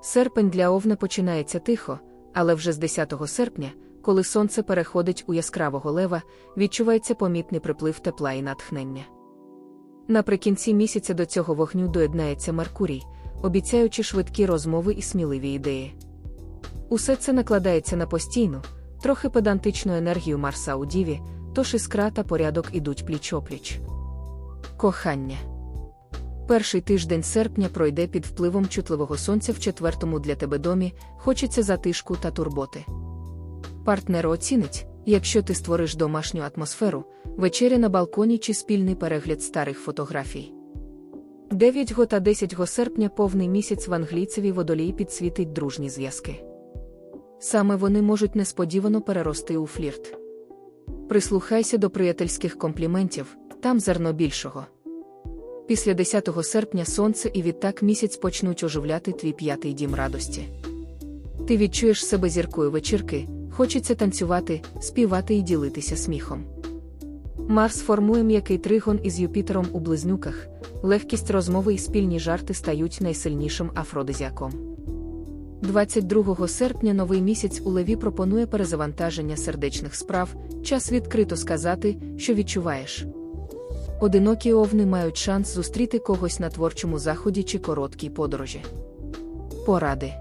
Серпень для овна починається тихо, але вже з 10 серпня, коли сонце переходить у яскравого лева, відчувається помітний приплив тепла і натхнення. Наприкінці місяця до цього вогню доєднається Меркурій, обіцяючи швидкі розмови і сміливі ідеї. Усе це накладається на постійну, трохи педантичну енергію Марса у Діві, тож іскра та порядок ідуть пліч-опліч. Кохання. Перший тиждень серпня пройде під впливом чутливого сонця в четвертому для тебе домі, хочеться затишку та турботи. Партнер оцінить, якщо ти створиш домашню атмосферу, вечеря на балконі чи спільний перегляд старих фотографій. 9 го та 10 го серпня повний місяць в англійцевій водолії підсвітить дружні зв'язки. Саме вони можуть несподівано перерости у флірт. Прислухайся до приятельських компліментів, там зерно більшого. Після 10 серпня сонце і відтак місяць почнуть оживляти твій п'ятий дім радості. Ти відчуєш себе зіркою вечірки, хочеться танцювати, співати і ділитися сміхом. Марс формує м'який тригон із Юпітером у близнюках, легкість розмови і спільні жарти стають найсильнішим афродизіаком. 22 серпня новий місяць у Леві пропонує перезавантаження сердечних справ, час відкрито сказати, що відчуваєш. Одинокі овни мають шанс зустріти когось на творчому заході чи короткій подорожі. Поради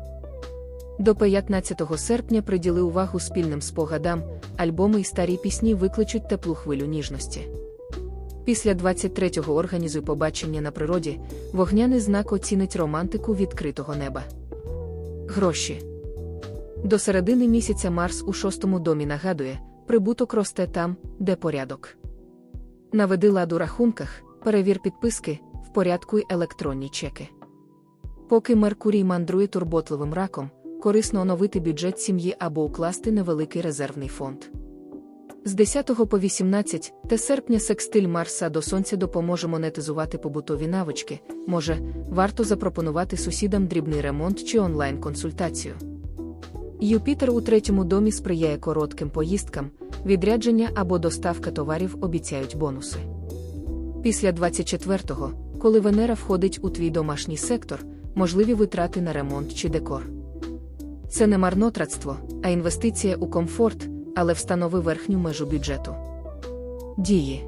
до 15 серпня приділи увагу спільним спогадам, альбоми і старі пісні викличуть теплу хвилю ніжності. Після 23-го організуй побачення на природі, вогняний знак оцінить романтику відкритого неба. Гроші. До середини місяця Марс у шостому домі нагадує, прибуток росте там, де порядок. Наведи лад у рахунках, перевір підписки, в порядку й електронні чеки. Поки Меркурій мандрує турботливим раком, корисно оновити бюджет сім'ї або укласти невеликий резервний фонд. З 10 по 18 те серпня секстиль Марса до Сонця допоможе монетизувати побутові навички, може, варто запропонувати сусідам дрібний ремонт чи онлайн-консультацію. Юпітер у третьому домі сприяє коротким поїздкам, відрядження або доставка товарів обіцяють бонуси. Після 24-го, коли Венера входить у твій домашній сектор, можливі витрати на ремонт чи декор. Це не марнотратство, а інвестиція у комфорт, але встанови верхню межу бюджету. Дії.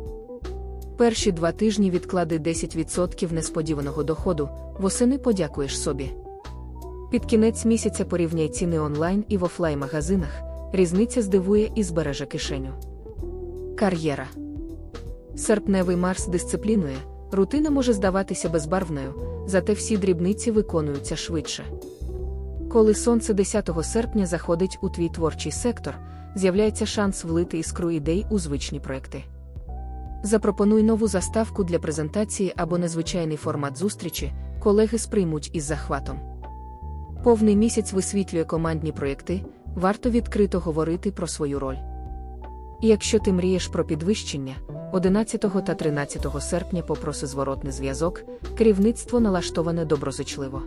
Перші два тижні відклади 10% несподіваного доходу, восени подякуєш собі. Під кінець місяця порівняй ціни онлайн і в офлайн-магазинах, різниця здивує і збереже кишеню. Кар'єра. Серпневий Марс дисциплінує, рутина може здаватися безбарвною, зате всі дрібниці виконуються швидше. Коли сонце 10 серпня заходить у твій творчий сектор, з'являється шанс влити іскру ідей у звичні проекти. Запропонуй нову заставку для презентації або незвичайний формат зустрічі, колеги сприймуть із захватом. Повний місяць висвітлює командні проєкти, варто відкрито говорити про свою роль. І якщо ти мрієш про підвищення, 11 та 13 серпня попроси зворотний зв'язок, керівництво налаштоване доброзичливо.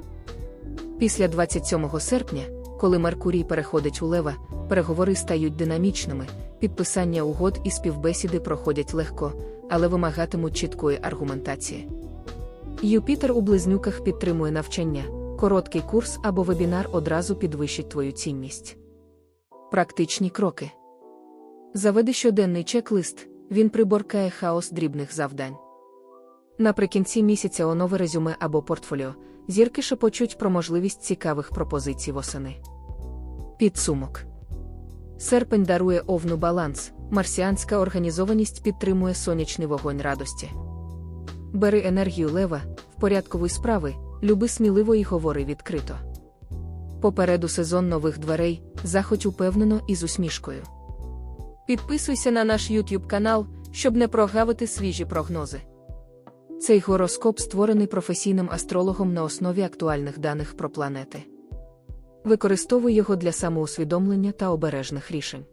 Після 27 серпня, коли Меркурій переходить у Лева, переговори стають динамічними, підписання угод і співбесіди проходять легко, але вимагатимуть чіткої аргументації. Юпітер у близнюках підтримує навчання, короткий курс або вебінар одразу підвищить твою цінність. Практичні кроки. Заведи щоденний чек-лист, він приборкає хаос дрібних завдань. Наприкінці місяця онове резюме або портфоліо, зірки шепочуть про можливість цікавих пропозицій восени. Підсумок. Серпень дарує овну баланс, марсіанська організованість підтримує сонячний вогонь радості. Бери енергію лева, впорядковуй справи, люби сміливо і говори відкрито. Попереду сезон нових дверей, заходь упевнено і з усмішкою. Підписуйся на наш YouTube канал, щоб не прогавити свіжі прогнози. Цей гороскоп створений професійним астрологом на основі актуальних даних про планети. Використовуй його для самоусвідомлення та обережних рішень.